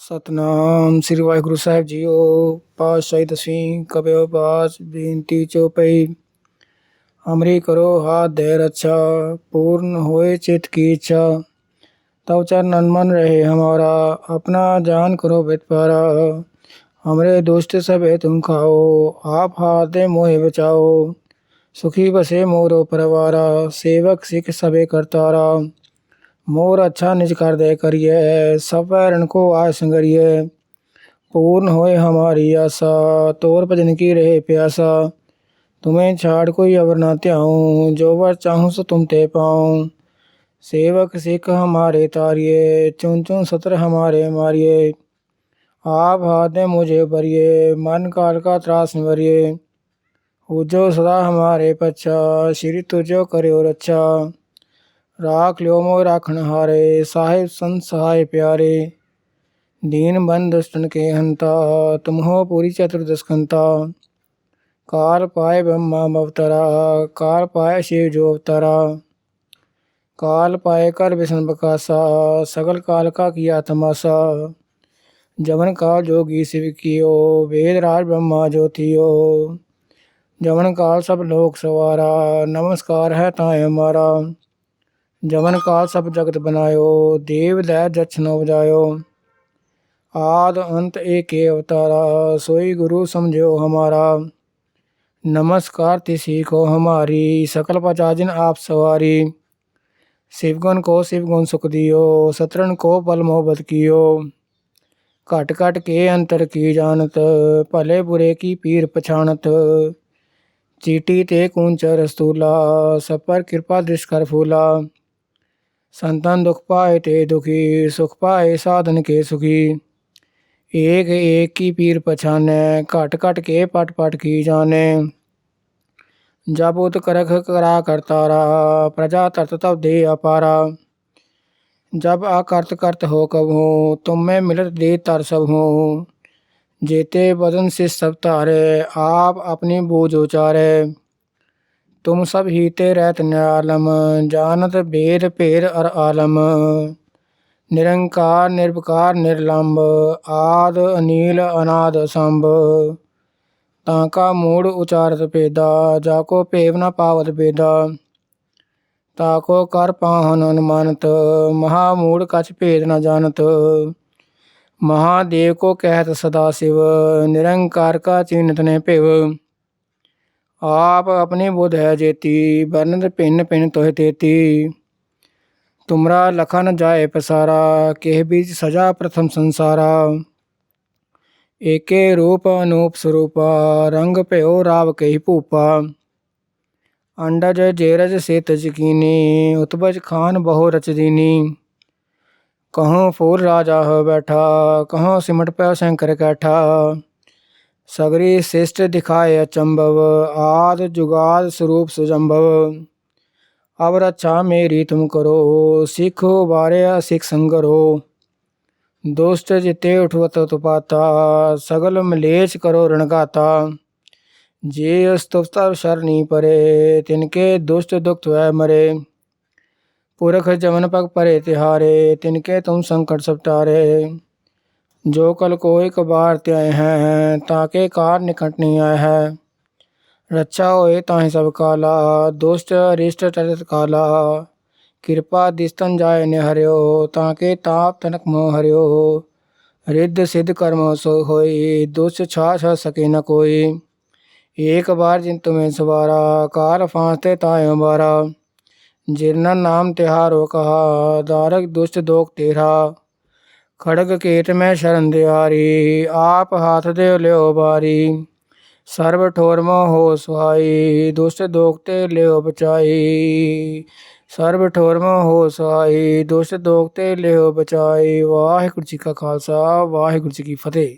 ਸਤਨਾਮ ਸ੍ਰੀ ਵਾਹਿਗੁਰੂ ਸਾਹਿਬ ਜੀਓ ਪਾਤਸ਼ਾਹੀ ਦਸਵੀਂ ਕਬਿਓ ਪਾਸ ਬੇਨਤੀ ਚੋਪਈ ਹਮਰੀ ਕਰੋ ਹਾਥ ਦੇ ਰੱਛਾ पूर्ण होए चित की इच्छा तव चरण मन रहे हमारा अपना जान करो पारा हमरे दोस्त सब है तुम खाओ आप हाथ दे मोहे बचाओ सुखी बसे मोरो परवारा सेवक सिख सबे करतारा मोर अच्छा निज कर दे करिए सब वैरण को आय संगरिए पूर्ण होए हमारी आशा, तोर भजन की रहे प्यासा। तुम्हें छाड़ कोई अवर ना त्याऊं, जो वर चाहूँ सो तुम ते पाऊँ। सेवक सिख हमारे तारिए, चुन चुन सत्र हमारे मारिए। आप हाथ मुझे भरिए, मन काल का त्रास निवरिए। उजो सदा हमारे पच्छा, श्री तुझो करियो रक्षा राख लियो मोह राखण हारे। साहिब संत प्यारे। दीन बंद दुष्टन के हंता तुम हो पूरी चतुर्दश कंता काल पाए ब्रह्मा अवतरा काल पाए शिव जो अवतरा। काल पाए कर विष्णु बकासा, सगल काल का किया तमाशा। जवन काल जोगी शिव कियो, वेद राज ब्रह्मा ज्योतियो जवन काल सब लोक सवारा, नमस्कार है ताए हमारा। जवन काल सब जगत बनायो देव दै जछनो बजायो आद अंत एक अवतारा सोई गुरु समझो हमारा नमस्कार तिसी को हमारी सकल पचाजिन आप सवारी शिवगुण को शिवगुण सुख दियो सतरन को पल मोहब्बत कियो घट घट के अंतर की जानत भले बुरे की पीर पछाणत चीटी ते कूंच रस्तूला सब पर कृपा दृष्ट कर फूला संतन दुख पाए ते दुखी, सुख पाए साधन के सुखी। एक एक की पीर पछाने, घट घट के पट पट की जाने। जब उत करख करा करतारा प्रजा तरत तब दे अपारा। जब आकर्त करत हो कब हो तुम में मिलत दे तर सब हो जेते बदन से सब तारे, आप अपनी बूझ उचारे। तुम सब हीते रहत न्यालम, जानत भेद भेद अर आलम। निरंकार, निर्विकार, निर्लंब, आद, अनील, अनाद संभ ताका मूड उचारत पेदा, जाको पेव न पावत बेदा ताको कर पाहन अनुमानत महामूड कछ भेद न जानत। महादेव को कहत सदा शिव, निरंकार का चिन्हत ने पेव। आप अपनी बुध है जेती वर्णत भिन्न भिन्न तोह तेती। तुमरा लखन जाए पसारा, केह बीच सजा प्रथम संसारा। एके रूप अनूप स्वरूपा, रंग भयो राव कही भूपा अंडज जेरज से तजकीनी उत्पज खान बहु रच दीनी। कहों फूल राजा हो बैठा, कहों सिमट पे शंकर कैठा। सगरी शिष्ट दिखाए अचंभव, आद जुगाद स्वरूप सुजंभव। अब रक्षा मेरी तुम करो, सिखो बारे सिख संगरो। दोस्त जिते उठवत तुपाता, सगल मलेच करो रणगाता जे स्तुफ्तर शरणी परे, तिनके दुष्ट दुख वह मरे। पुरख जमन पग परे तिहारे, तिनके तुम संकट सब जो कल को एक बार त्याए हैं ताके कार निकट नहीं आए है। रक्षा होए ताहि सब काला, दुष्ट अरिष्ट टरत काला। कृपा दिस्तन जाय ने हरियो, ताके ताप तनक मोह हरियो। रिद्ध सिद्ध कर्म सो होई, दुष्ट छा छ सके न कोई। एक बार जिन तुम्हें सवारा, कार फांसते ताय बारा जिरना नाम तिहारो कहा, दारक दुष्ट दोख तेरा। ਖੜਗ ਕੇਤ ਮੈਂ ਸ਼ਰਨ ਦਿਵਾਰੀ ਆਪ ਹਾਥ ਦੇ ਲਿਓ ਬਾਰੀ। ਸਰਬ ਠੋਰ ਮੋ ਹੋ ਸੁਹਾਈ ਦੁਸ਼ਟ ਦੋਖ ਤੇ ਲਿਓ ਬਚਾਈ। ਸਰਬ ਠੋਰ ਮੋ ਹੋ ਸੁਹਾਈ ਦੁਸ਼ਟ ਦੋਖ ਤੇ ਲਿਓ ਬਚਾਈ। ਵਾਹਿਗੁਰੂ ਜੀ ਕਾ ਖਾਲਸਾ, ਵਾਹਿਗੁਰੂ ਜੀ ਕੀ ਫਤਿਹ।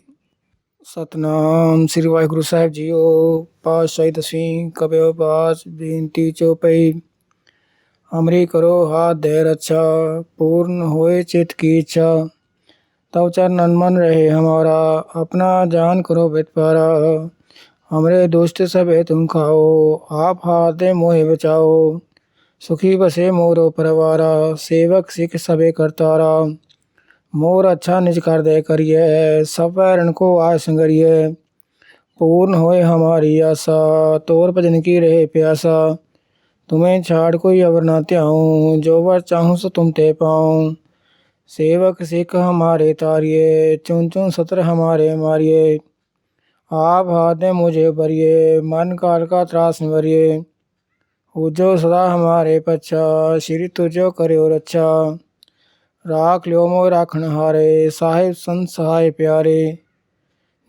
ਸਤਨਾਮ ਸ੍ਰੀ ਵਾਹਿਗੁਰੂ ਸਾਹਿਬ ਜੀਓ, ਪਾਤਸ਼ਾਹੀ ਦਸੀ ਕਬਿਓ ਬਾਸ, ਬੇਨਤੀ ਚੋ ਪਈ। ਅਮਰੀ ਕਰੋ ਹਾ ਦੇ ਰੱਛਾ, ਪੂਰਨ ਹੋਏ ਚਿਤ ਕੀ ਇੱਛਾ। तव चरण मन रहे हमारा, अपना जान करो पारा। हमरे दोस्त सब तुम खाओ, आप हाथ मोहे बचाओ। सुखी बसे मोरो परवारा, सेवक सिख सबे करतारा मोर अच्छा निज कर दे करिए, सब पैरन को आय संगरिए। पूर्ण होए हमारी आशा, तोर भजन की रहे प्यासा। तुम्हें छाड़ कोई अवर ना त्याऊं, जो वर चाहूँ सो तुम ते पाऊँ। सेवक सिख हमारे तारिये चुन चुन सत्र हमारे मारिये आप हाथ दे मुझे भरिए, मन काल का त्रास निवरिए। उजो सदा हमारे पच्छा, श्री तुझो करो रक्षा राख लियो मोय राखण हारे साहिब संत प्यारे।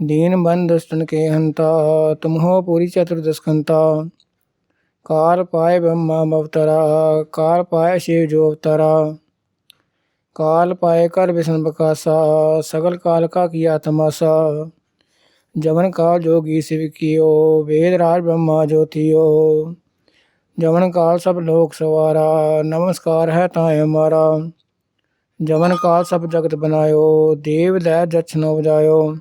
दीन बन दुष्टन के हंता, तुम हो पूरी चतुर्दश काल पाए ब्रह्मा अवतरा काल पाए शिव जो अवतरा। काल पाए कर विष्णु बकासा सगल काल का किया तमाशा। जवन काल जोगी शिव कियो, वेद राज ब्रह्मा ज्योतियो जवन काल सब लोक सवारा, नमस्कार है ताए हमारा। जवन काल सब जगत बनायो, देव दै जछनो बजायो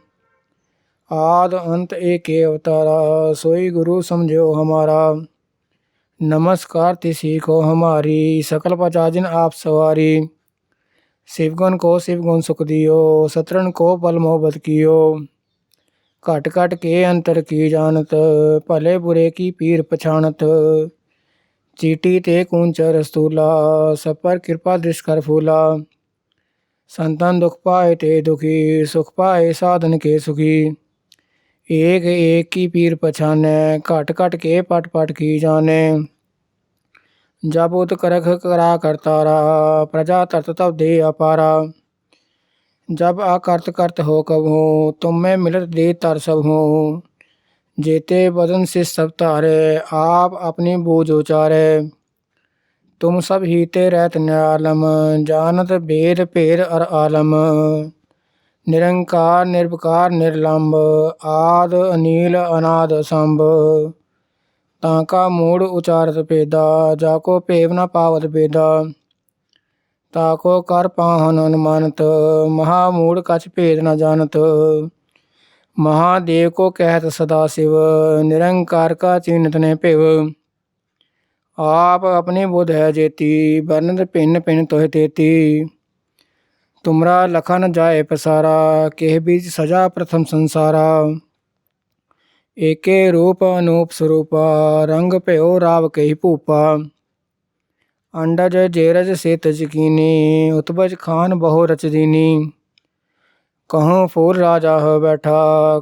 आद अंत एक अवतारा, सोई गुरु समझो हमारा। नमस्कार तिसी को हमारी, सकल पचाजिन आप सवारी। शिवगुण को शिवगुण सुख दियो सतरन को पल मोहब्बत कियो। घट घट के अंतर की जानत, भले बुरे की पीर पछाणत। चीटी ते कूंच रस्तूला, सब पर कृपा दृष्ट कर फूला। संतन दुख पाए ते दुखी, सुख पाए साधन के सुखी। एक एक की पीर पछाने, घट घट के पट पट की जाने। जब उत करख करा करतारा प्रजा तत तब दे अपारा। जब आकर्त करत हो कब हो तुम में मिलत दे तर सब हो जेते बदन से सब तारे, आप अपनी बूझ उचारे। तुम सब हीते रहत न्यालम, जानत भेद पेर अर आलम। निरंकार, निर्विकार, निर्लंब, आद, अनील, अनाद संभ ताका मूड उचारत पेदा जाको पेव न पावत बेदा ताको कर पाहन अनुमानत महामूड कछ भेद न जानत महादेव को कहत सदा शिव निरंकार का चिन्हत ने पेव आप अपनी बुध है जेती वर्णत पिन पिन तोह तेती तुमरा लखन जाए पसारा केह बीज सजा प्रथम संसारा एके रूप अनूप स्वरूपा रंग भयो राव कही भूपा अंडज जेरज से तजकीनी उत्पज खान बहु रच दीनी कहों फूल राजा हो बैठा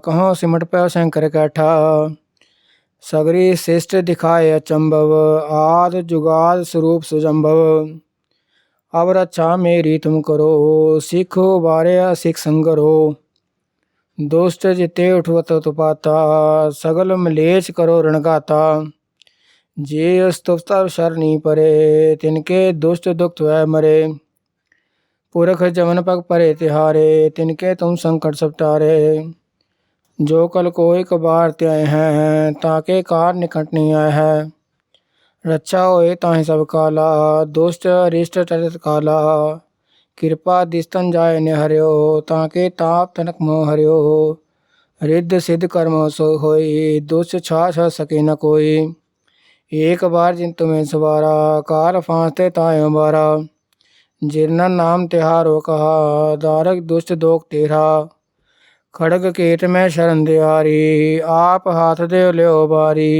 कहों सिमट पे शंकर कैठा सगरी श्रेष्ठ दिखाए अचंभव आद जुगाद स्वरूप सुजंभव अब रक्षा मेरी तुम करो सिखो बारे सिख दुष्ट जिते उठवत तुपाता, सगल मलेच करो रणगाता जे स्तुफ्ता शरणी परे, तिनके दुष्ट दुख है मरे। पुरख जमन पग परे तिहारे, तिनके तुम संकट सपटारे जो कल कोई कबार त्याए हैं, ताके कार निकट नहीं आए है। रक्षा होए ताहि सब काला, दुष्ट अरिष्ट टरत काला। कृपा दिस्तन जाय ने हरियो ताके ताप तनक मोह हरियो रिद्ध सिद्ध कर्म सो होई दुष्ट छाछ सके न कोई एक बार जिन तुम्हें सवारा कार फांसते ताय बारा जिरना नाम तिहारो कहा दारक दुष्ट दोख तेरा खड़ग केत में शरण दिहारी आप हाथ दे लियो बारी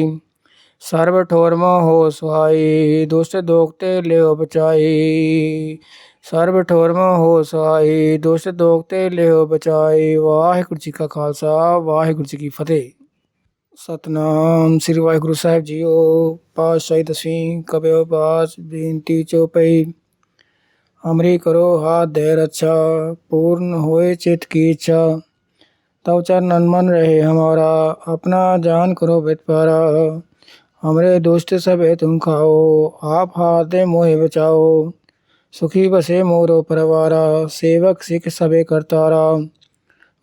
सर्व ठोर हो सुहाई दुष्ट दोखते लियो बचाई ਸਰਬ ਠੋਰਮ ਹੋ ਸਹਾਈ ਦੁਸ਼ਟ ਦੋਖਤੇ ਲਿਓ ਬਚਾਈ। ਵਾਹਿਗੁਰੂ ਜੀ ਕਾ ਖਾਲਸਾ, ਵਾਹਿਗੁਰੂ ਜੀ ਕੀ ਫਤਿਹ। ਸਤਨਾਮ ਸ੍ਰੀ ਵਾਹਿਗੁਰੂ ਸਾਹਿਬ ਜੀਓ, ਪਾਤਸ਼ਾਹੀ ਦਸਵੀਂ ਕਬਿਓ ਪਾਸ ਬੇਨਤੀ ਚੋਪਈ ਅਮਰੀ ਕਰੋ ਹਾਥ ਦੇ ਰੱਛਾ, ਪੂਰਨ ਹੋਏ ਚਿਤ ਕੀ ਇੱਛਾ। ਤਉ ਚਰਨ ਮਨ ਰਹੇ ਹਮਾਰਾ, ਆਪਣਾ ਜਾਨ ਕਰੋ ਬਿਤ ਪਾਰਾ ਹਮਰੇ ਦੁਸ਼ਟ ਸਭੇ ਤੁਮ ਖਾਓ, ਆਪ ਹਾਥ ਦੇ ਮੋਹਿ ਬਚਾਓ। सुखी बसे मोरो परवारा, सेवक सिख सबे करतारा।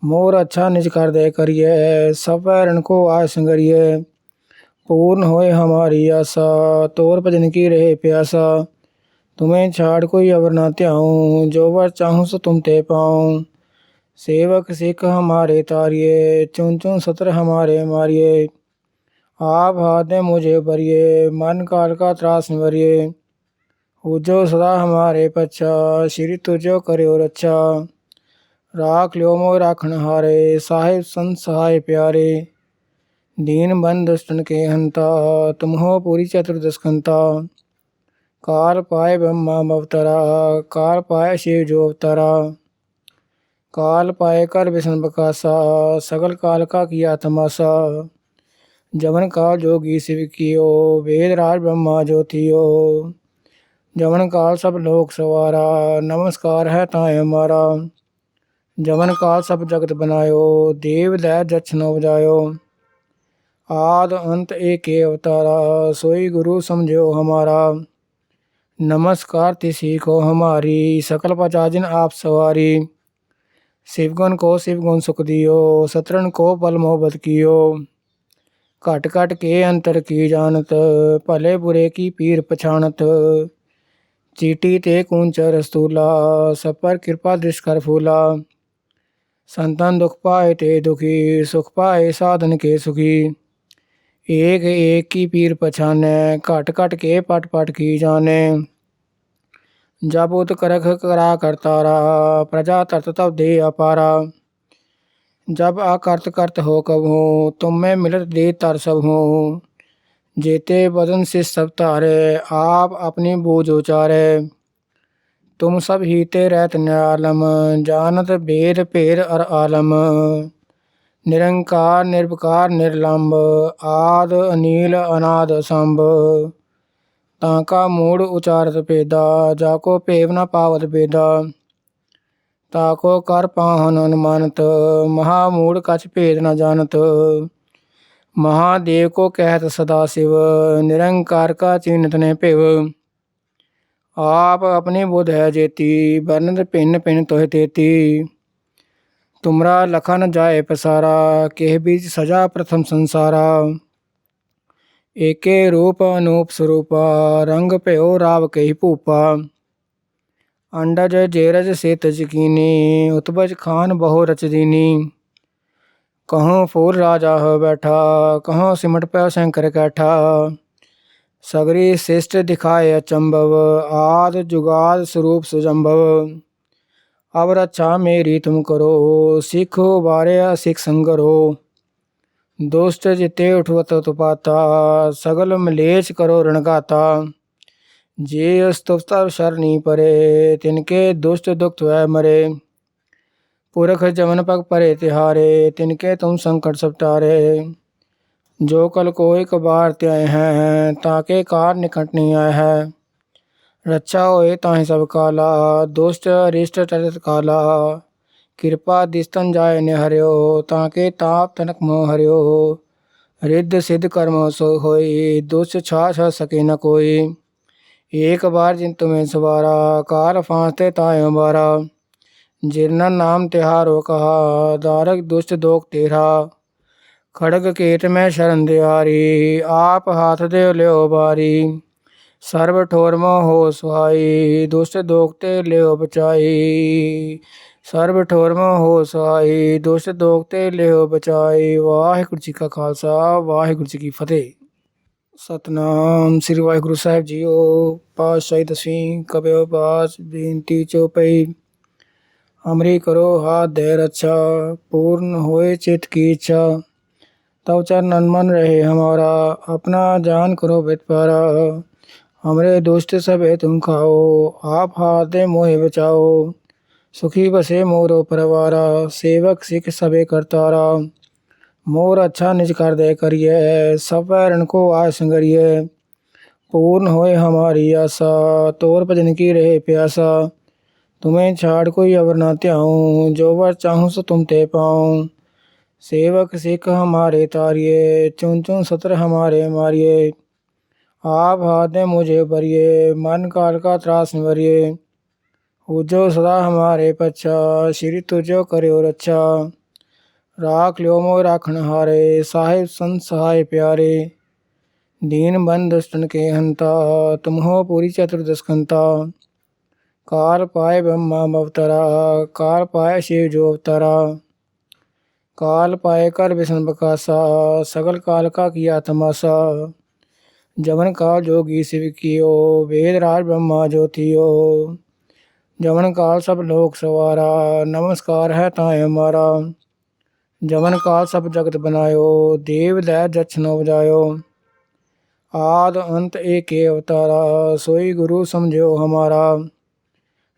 मोर अच्छा निज कर दे करिए, सब पैरन को आय संगरिए पूर्ण होए हमारी आशा, तोर भजन की रहे प्यासा। तुम्हें छाड़ कोई अवर ना त्याऊं, जो वर चाहूँ सो तुम ते पाऊँ। सेवक सिख हमारे तारिये चुन चुन सत्र हमारे मारिये आप हाथ मुझे भरिए, मन काल का त्रास निवरिए हो जो सदा हमारे पच्छा श्री तुझो करो रक्षा राख लो मोय राखण हारे, साहिब संत प्यारे। दीन बन दुष्टन के हंता तुम हो पूरी चतुर्दश खंता कार पाए ब्रह्मा अवतरा, कार पाए शिव जो अवतरा। काल पाए कर विष्णु बकासा सगल काल का किया तमाशा। जमन काल जोगी शिव कियो, वेद राज ब्रह्मा ज्योतियो। जमन काल सब लोक सवारा नमस्कार है ताय हमारा जमन काल सब जगत बनायो देव दय जक्षन बजायो आद अंत एक अवतारा सोई गुरु समझो हमारा नमस्कार ति सीखो हमारी सकल पचाजिन आप सवारी शिवगुण को शिवगुण सुख दियो सतरण को पल मोहब्बत कियो कट कट के अंतर की जानत भले बुरे की पीर पछाणत चीटी ते कूंचर रस्तूला सब पर कृपा दृष्ट कर फूला। संतन दुख पाए ते दुखी, सुख पाए साधन के सुखी। एक एक की पीर पछाने, घट घट के पट पट की जाने। जब उत करख करा करतारा प्रजा तरत तब दे अपारा। जब आकर्त करत हो कब हो तुम में मिलत दे तर सब हो जेते बदन से सब तारे आप अपनी बोझ उचारे तुम सब हीते रहत न्यालम जानत भेद भेद अर आलम निरंकार निर्विकार निर्लंब आद अनिल अनाद संभ ताका मूड उचारत पेदा जाको पेव न पावत बेदा ताको कर पाहन अनुमानत महामूड कछ भेद न जानत महादेव को कहत सदा शिव, निरंकार का चिन्ह तने पेव। आप अपने बुध है जेती वर्णन पिन पिन तोह तेती। तुमरा लखन जाए पसारा, केह बीज सजा प्रथम संसारा। एके रूप अनूप स्वरूपा, रंग प्यो राव कही भूपा अंडज जेरज सेतज कीनी, उतबज खान बहु रचदीनी कहाँ फूल राजा हो बैठा, कहाँ सिमट पे शंकर कैठा। सगरी शिष्ट दिखाए अचंभव, आद जुगाद स्वरूप सुजंभव। अब रक्षा मेरी तुम करो, सीखो बारे सिख संगरो दोस्त जिते उठवत तुपाता, सगल मलेच करो रणगाता जे स्तुपतर शरणी परे, तिनके दुष्ट दुख वह मरे। पुरख जमन पग परे तिहारे, तिनके तुम संकट सब टारे जो कल को एक बार त्याए हैं, ताके कार निकट नहीं आए है। रक्षा होए ताहि सब काला, दुष्ट अरिष्ट टरत काला। कृपा दिस्तन जाय ने हरियो ताके ताप तनक मोह हरियो। रिद्ध सिद्ध कर्म सो होई, दुष्ट छा छ सके न कोई। एक बार जिन तुम्हें सवारा, कार फांसते ताय बारा जिरना नाम तिहारो कहा दारक दुष्ट दोख तेरा खड़ग केत में शरण दिहारी आप हाथ दे लियो बारी ਸਰਬ ਠੋਰ ਹੋ ਸੁਹਾਈ ਦੁਸ਼ਟ ਦੋਖਤੇ ਲਿਓ ਬਚਾਈ ਸਰਬ ਠੋਰ ਹੋ ਸੁਹਾਈ ਦੁਸ਼ਟ ਦੋਖਤੇ ਲਿਓ ਬਚਾਈ ਵਾਹਿਗੁਰੂ ਜੀ ਕਾ ਖਾਲਸਾ ਵਾਹਿਗੁਰੂ ਜੀ ਕੀ ਫਤਿਹ ਸਤਨਾਮ ਸ੍ਰੀ ਵਾਹਿਗੁਰੂ ਸਾਹਿਬ ਜੀਓ ਪਾਤਸ਼ਾਹੀ ਦਸਵੀਂ ਕਬਿਓ ਬਾਸ ਬੇਨਤੀ ਚੋਪਈ हमरी करो हाथ धैर अच्छा पूर्ण होए चित की इच्छा। तब चरण मन रहे हमारा, अपना जान करो बेत पारा। हमरे दोस्त सब तुम खाओ, आप हाथ मोहे बचाओ। सुखी बसे मोरो परवारा, सेवक सिख सबे करतारा मोर अच्छा निज कर दे करिए, सब पैरण को आय संगरिए पूर्ण होए हमारी आशा, तोर भजन की रहे प्यासा। तुम्हें छाड़ कोई अवर ना त्याऊं। जो वर चाहूँ सो तुम ते पाऊँ। सेवक सिख हमारे तारिये चुन चुन सत्र हमारे मारिए। आप हाथ मुझे भरिए, मन काल का त्रास निवरिए। उजो सदा हमारे पच्छा, श्री तुझो करो रक्षा राख लियो मोह राखण हारे, साहिब संत सहाय प्यारे। दीन बंद दुष्टन के हंता, तुम हो पूरी चतुर्दश पाए ब्रह्मा अवतरा काल पाए शिव जो अवतरा काल पाए कर विष्णु बकासा सगल काल का किया तमाशा। जवन काल जोगी शिव कियो, वेद राज ब्रह्मा ज्योतियो। जमन काल सब लोक सवारा, नमस्कार है ताए हमारा। जमन काल सब जगत बनायो, देव दै जछनो बजायो आद अंत एक अवतारा, सोई गुरु समझो हमारा।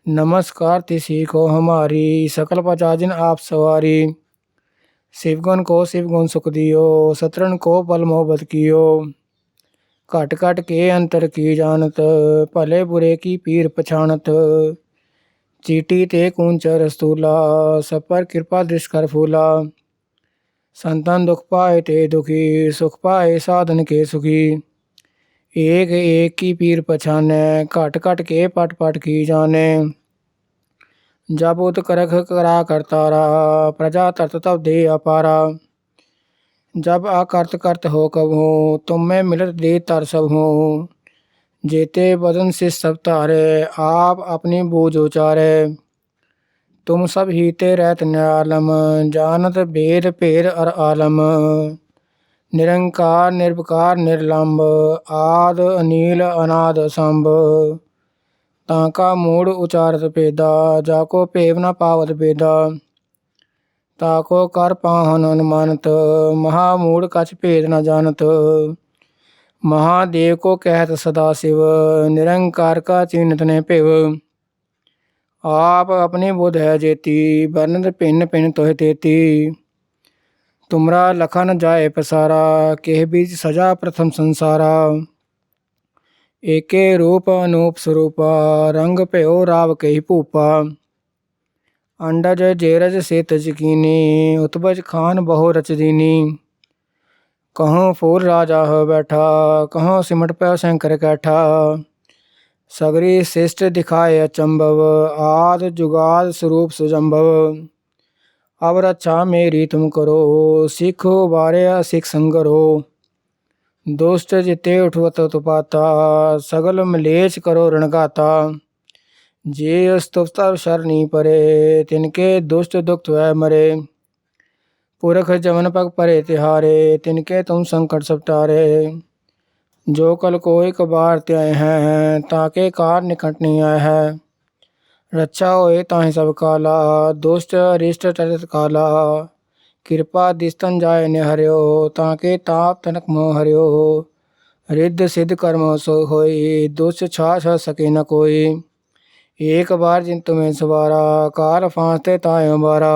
नमस्कार तिसी को हमारी। सकल पचाजिन आप सवारी। शिवगुण को शिवगुण सुख दियो सतरन को बल मोहब्बत कियो। घट घट के अंतर की जानत, भले बुरे की पीर पछानत चीटी ते कूंचर स्थूला सब पर कृपा दृष्ट कर फूला। संतन दुख पाए ते दुखी, सुख पाए साधन के सुखी। एक एक की पीर पछाने, घट घट के पट पट की जाने। जब उत करख करा करतारा प्रजा तरत तब दे अपारा। जब आकर्त करत हो कब हो तुम में मिलत दे तर सब हो जेते बदन से सब तारे, आप अपनी बूझ उचारे। तुम सब हीते रहत न्यालम जानत भेद भेद अर आलम। निरंकार निर्विकार निर्लंब आद अनील अनाद संभ ताका मूड उचारत पेदा जाको पेव न पावत बेदा ताको कर पाहन अनुमानत महामूड कछ भेद न जानत महादेव को कहत सदा शिव निरंकार का चिन्हत ने पेव आप अपनी बुध है जेती वर्णत पिन पिन तोह तेती तुमरा लखन जाए पसारा केह बीज सजा प्रथम संसारा एके रूप अनूप स्वरूपा रंग भयो राव कही भूपा अंडज जेरज से तजकीनी उत्बज खान बहु रच दीनी कहों फूल राजा हो बैठा कहों सिमट पे शंकर कैठा सगरी शिष्ट दिखाए अचंभव आद जुगाद स्वरूप सुजंभव अब रक्षा मेरी तुम करो, सिखो बारे सिख संगरो। दोस्त जिते उठवत तुपाता, सगल मलेच करो रणगाता जे स्तुफ्तर शरणी परे, तिनके दुष्ट दुख वह मरे। पुरख जमन पग परे तिहारे, तिनके तुम संकट सब टारे जो कल को एक बार त्याय हैं, ताके कार निकट नहीं आए है। रक्षा होए ताहि सब काला दुष्ट अरिष्ट टरत काला कृपा दिस्तन जाय ने हरियो ताके ताप तनक मोह हरियो रिद्ध सिद्ध कर्म सो होई दुष्ट छा छ सके न कोई एक बार जिन तुम्हें सवारा कार फांसते ताय हमारा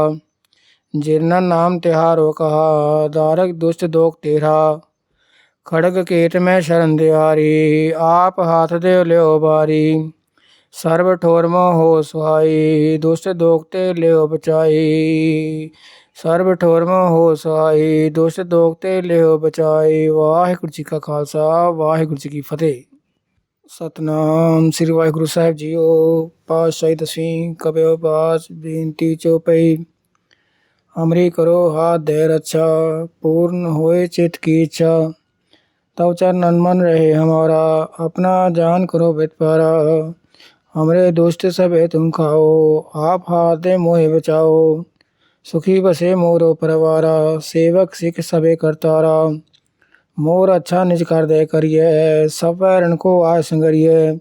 जिरना नाम तिहारो कहा दारक दुष्ट दोख तेरा खड़ग केत में शरण दिहारी आप हाथ दे लियो बारी सर्व ठोरमा हो सहाई दुष्ट दोखते ले बचाई सर्व ठोरमा हो सहाई दुष्ट दोखते ले बचाई वाहेगुरु जी का खालसा, वाहिगुरु जी की फतेह। सतनाम श्री वाहिगुरु साहिब जीओ पातशाही दसवीं कब्यो पास बेनती चौपई। हमरी करो हाथ धैर अच्छा पूर्ण होए चित की इच्छा। तब चरण मन रहे हमारा, अपना जान करो बित हमरे दुष्ट सब तुम खाओ, आप हाथ मोहे बचाओ। सुखी बसे मोरो परवारा, सेवक सिख सबे करतारा। मोर अच्छा निज कर दे करिए, सब रण को आय संगरिए।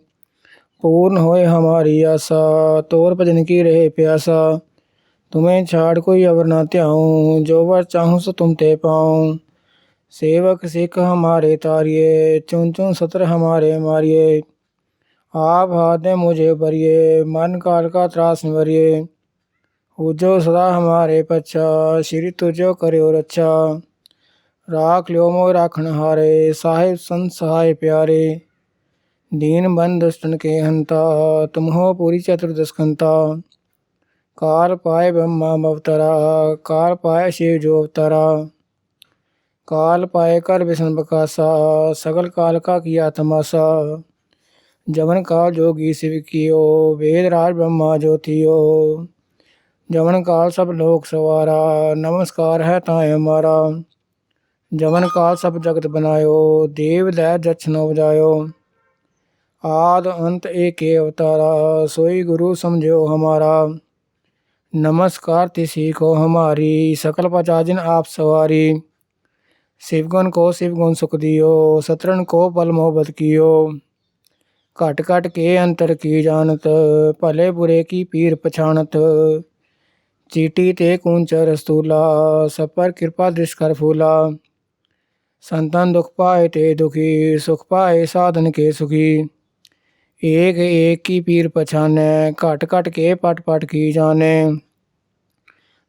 पूर्ण होए हमारी आशा, तोर भजन की रहे प्यासा। तुम्हें छाड़ कोई अवर ना त्याऊं, जो वर चाहूँ सो तुम ते पाऊँ। सेवक सिख हमारे तारिये चुन चुन सत्र हमारे मारिये आप हाथ मुझे भरिए, मन काल का त्रास निवरिए। उजो सदा हमारे पच्छा, श्री तुझो करो रक्षा राख लियो मो राखण हारे, साहिब संत सहाय प्यारे। दीन बंद दुष्टन के हंता तुम हो पूरी चतुर्दश खंता कार पाए ब्रह्मा अवतरा, कार पाए शिव जो अवतरा। काल पाए कर विष्णु बकासा, सगल काल का किया तमाशा। जमन काल जोगी शिव कियो, वेद राज ब्रह्मा ज्योतियो जमन काल सब लोक सवारा, नमस्कार है ताए हमारा जमन काल सब जगत बनायो, देव दै जछनो बजायो आद अंत एक अवतारा, सोई गुरु समझो हमारा। नमस्कार तिसी को हमारी, सकल पचाजिन आप सवारी। शिवगुण को शिवगुण सुख दियो सतरन को बल मोहब्बत कियो। घट घट के अंतर की जानत भले बुरे की पीर पछाणत चीटी ते कूंच रस्तूला सपर कृपा दृष्ट कर फूला संतन दुख पाए ते दुखी सुख पाए साधन के सुखी एक एक की पीर पछाने घट घट के पट पट की जाने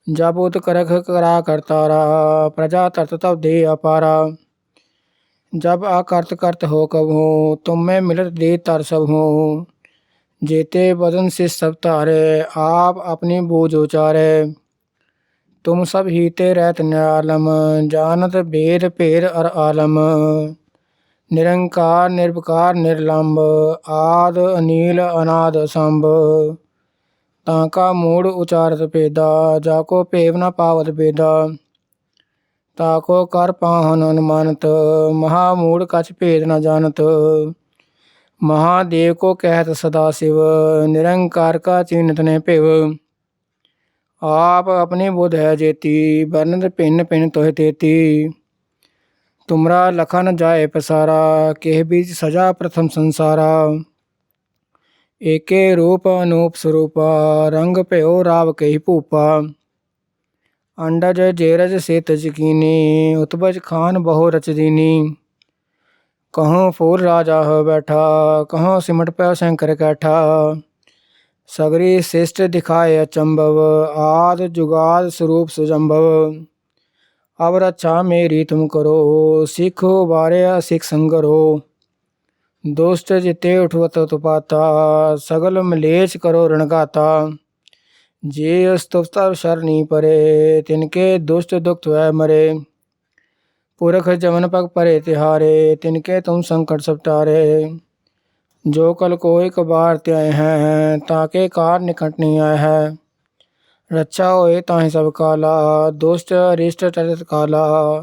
जब उत करख करा करतारा प्रजा तत्व तब दे अपारा जब आकर्त करत हो कब हो तुम मैं मिलत दे तर सब हो जेते बदन से सब तारे आप अपनी बोझ उचारे तुम सब हीते रहत न्यालम जानत भेद भेद अर आलम निरंकार निर्विकार निर्लंब आद अनिल अनाद संभ ताका मूड उचारत पेदा जाको पेव न पावत पेदा ਤਾਕੋ ਕਰ ਪਾਹਨ ਅਨਮਨਤ, ਮਹਾ ਮੂੜ ਕਛ ਭੇਦ ਨ ਜਾਣਤ। ਮਹਾਦੇਵ ਕੋ ਕਹਿਤ ਸਦਾ ਸਿਵ, ਨਿਰੰਕਾਰ ਕਾ ਚਿੰਤ ਨੇ ਭਿਵ। ਆਪ ਆਪਣੀ ਬੁਧ ਹੈ ਜੇਤੀ ਬਰਨਦ ਪਿੰਨ ਪਿੰਨ ਤੋਹਿ ਤੇਤੀ। ਤੁਮਰਾ ਲਖਨ ਜਾਏ ਪਸਾਰਾ, ਕਿਹ ਬੀਜ ਸਜਾ ਪ੍ਰਥਮ ਸੰਸਾਰਾ। ਏਕੇ ਰੂਪ ਅਨੂਪ ਸਰੂਪਾ, ਰੰਗ ਭਇਓ ਰਾਵ ਕਹਿ ਭੂਪਾ। अंडा जो जेरज से तजकीनी उत्पज खान बहु रचदीनी। कहूँ फूल राजा हो बैठा, कहूँ सिमट पे शंकर कैठा। सगरी शिष्ट दिखाए अचंभव, आद जुगाद स्वरूप सुजंभव। अब रक्षा मेरी तुम करो, सीखो बारे सिख संगरो। दोस्त जिते उठवत तुपाता, सगल मलेच करो रणगाता जे अस्तवस्तार शरणी परे, तिनके दुष्ट दुख वह मरे। पुरख जमन पग परे तिहारे, तिनके तुम संकट सपटारे। जो कल कोई कबार त्याय हैं, ताके कार निकट नहीं आए है। रक्षा होए ताहि सब काला, दुष्ट अरिष्ट टरित काला।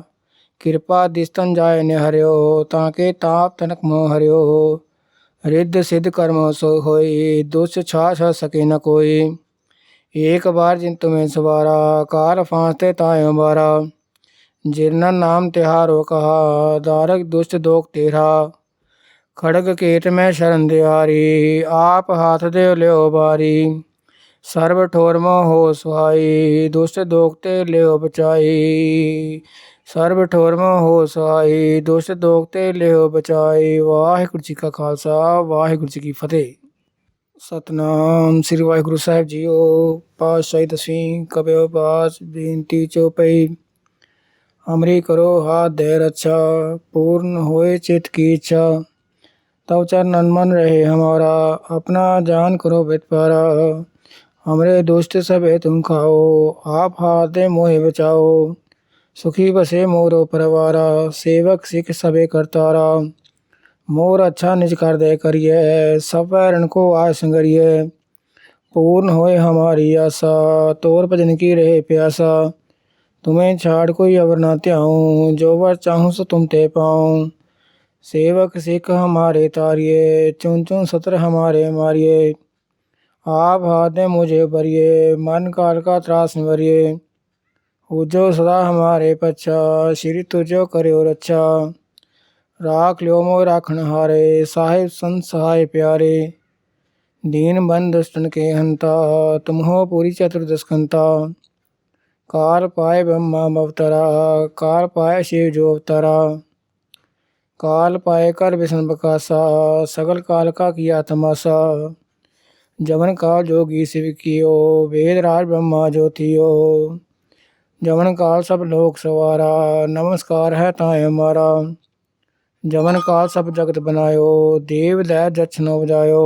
कृपा दिस्तन जाय ने हरियो ताके ताप तनक मोह हरियो। रिद्ध सिद्ध कर्म सो होई, दुष्ट छा छ सके न कोई। एक बार जिन तुम्हें सवारा कार फांसते ताय हमारा जिरना नाम तिहारो कहा दारक दुष्ट दोख तेरा ਖੜਗ ਕੇਤ ਮੈਂ ਸ਼ਰਨ ਦਿਹਾਰੀ ਆਪ ਹੱਥ ਦੇ ਲਿਓ ਬਾਰੀ। ਸਰਬ ਠੋਰ ਮੋ ਹੋ ਸੁਹਾਈ, ਦੁਸ਼ਟ ਦੋਖਤੇ ਲਿਓ ਬਚਾਈ। ਸਰਬ ਠੋਰ ਮੋ ਹੋ ਸੁਹਾਈ, ਦੁਸ਼ਟ ਦੋਖਤੇ ਲਿਓ ਬਚਾਈ। ਵਾਹਿਗੁਰੂ ਜੀ ਕਾ ਖਾਲਸਾ, ਵਾਹਿਗੁਰੂ ਜੀ ਕੀ ਫਤਿਹ। ਸਤਨਾਮ ਸ੍ਰੀ ਵਾਹਿਗੁਰੂ ਸਾਹਿਬ ਜੀਓ ਪਾਤਸ਼ਾਹੀ ਦਸਵੀਂ ਕਬਿਓ ਪਾਸ ਬੇਨਤੀ ਚੋਪਈ ਹਮਰੀ ਕਰੋ ਹਾਥ ਦੇ ਰੱਛਾ पूर्ण होए चित की इच्छा तब चरण मन रहे हमारा अपना जान करो पारा हमरे दोस्त सब है तुम खाओ आप हाथ दे मोहे बचाओ सुखी बसे मोरो परवारा सेवक सिख सबे करतारा मोर अच्छा निज कर दे करिए सब रण को आय संगरिए पूर्ण होए हमारी आशा, तोर भजन की रहे प्यासा। तुम्हें छाड़ कोई अवर ना त्याऊं, जो वर चाहूँ सो तुम ते पाऊँ। सेवक सिख हमारे तारिये चुन चुन सत्र हमारे मारिए। आप हाथ मुझे भरिए, मन काल का त्रास निवरिए। उजो सदा हमारे पच्छा, श्री तुझो करो रक्षा राख लियो मोह राखण हारे। साहिब संत प्यारे। दीन बंद दुष्टन के हंता तुम हो पूरी चतुर्दश खंता काल पाए ब्रह्मा अवतरा काल पाए शिव जो अवतरा। काल पाए कर विष्णु बकासा, सगल काल का किया तमाशा। जवन काल जोगी शिव कियो, वेद राज ब्रह्मा ज्योतियो जमन काल सब लोक सवारा, नमस्कार है ताए हमारा। जमन काल सब जगत बनायो देव दै जछनो बजायो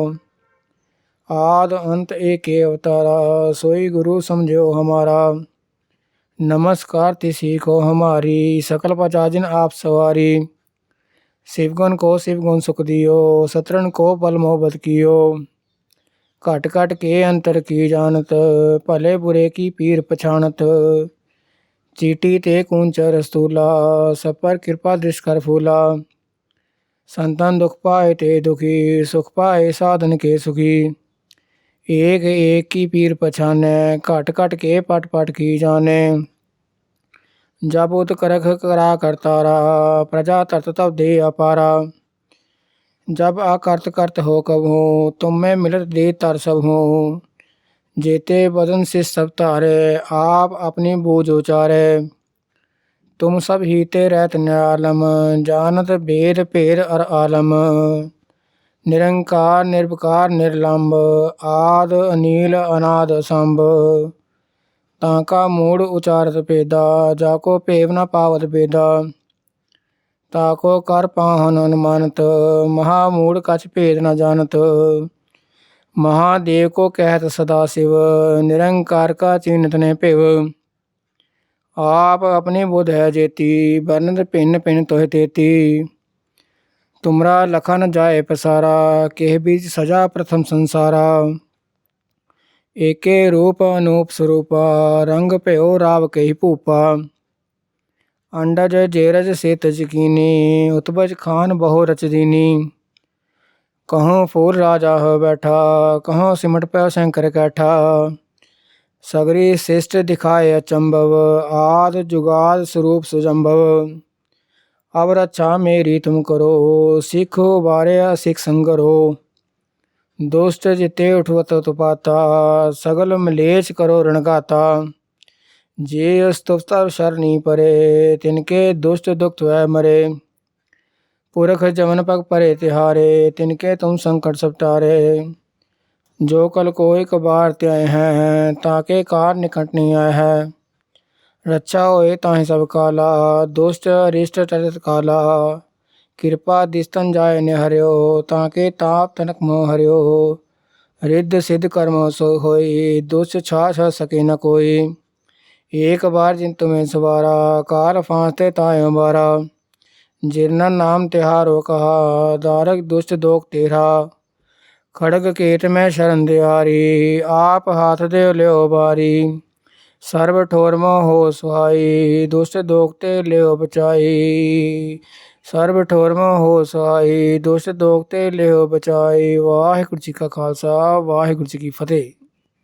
आद अंत एक अवतारा सोई गुरु समझो हमारा नमस्कार तिसी को हमारी सकल पचाजिन आप सवारी शिवगुण को शिवगुण सुख दियो सतरन को पल मोहब्बत कियो घट घट के अंतर की जानत भले बुरे की पीर पछाणत चीटी ते कूंचर स्थूला सब पर कृपा दृष्ट कर फूला संतन दुख पाए ते दुखी, सुख पाए साधन के सुखी। एक एक की पीर पछाने, घट घट के पट पट की जाने। जब उत करख करा करतारा प्रजा तरत तब दे अपारा। जब आकर्त करत हो कब हो तुम में मिलत दे तर सब हो जेते बदन से सब तारे, आप अपनी बूझ उचारे। तुम सब हीते रहत न्यालम, जानत भेद पेद अर आलम। निरंकार, निर्विकार, निर्लंब, आद, अनील, अनाद संभ ताका मूड उचारत पेदा, जाको पेव न पावत बेदा ताको कर पाहन अनुमानत महामूड कछ भेद न जानत। महादेव को कहत सदा शिव, निरंकार का चिन्हत ने पिव। आप अपनी बुध है जेती वर्णत पिन पिन तोह तेती। तुमरा लखन जाए पसारा, केह बीच सजा प्रथम संसारा। एके रूप अनूप स्वरूपा, रंग पयो राव कही भूपा अंडज जेरज से तजकीनी उत्पज खान बहु रच कहों फूल राजा हो बैठा, कहों सिमट पे शंकर कैठा सगरी शिष्ट दिखाए अचंभव, आद जुगाद स्वरूप सुजंभव। अब रक्षा मेरी तुम करो, सिखो बारे सिख संगरो। दुष्ट जिते उठवत तुपाता, सगल मलेच करो रणगाता जे स्तुफ्तर शरणी परे, तिनके दुष्ट दुख वह मरे। पुरख जमन पग परे तिहारे, तिनके तुम संकट सब जो कल को एक बार त्याए हैं ताके कार निकट नहीं आए है। रक्षा होए ताहि सब काला दुष्ट अरिष्ट टरत काला कृपा दिस्तन जाय ने हरियो, ताके ताप तनक मोह हरियो। रिद्ध सिद्ध कर्म सो होई, दुष्ट छा छ सके न कोई। एक बार जिन तुम्हें सवारा, कार फांसते ताय बारा जिरना नाम तिहारो कहा, दारक दुष्ट दोख तेरा। ਖੜਗ ਕੇਤ ਮੈਂ ਸ਼ਰਨ ਦਿਆਰੀ, ਆਪ ਹਾਥ ਦੇ ਲਿਓ ਬਾਰੀ। ਸਰਬ ਠੋਰ ਮੋ ਹੋ ਸੁਹਾਈ ਦੁਸ਼ਟ ਦੋਖ ਤੇ ਲਿਓ ਬਚਾਈ। ਸਰਬ ਠੋਰ ਮੋ ਹੋ ਸਵਾਈ, ਦੁਸ਼ਟ ਦੋਖ ਤੇ ਲਿਓ ਬਚਾਈ। ਵਾਹਿਗੁਰੂ ਜੀ ਕਾ ਖਾਲਸਾ, ਵਾਹਿਗੁਰੂ ਜੀ ਕੀ ਫਤਿਹ।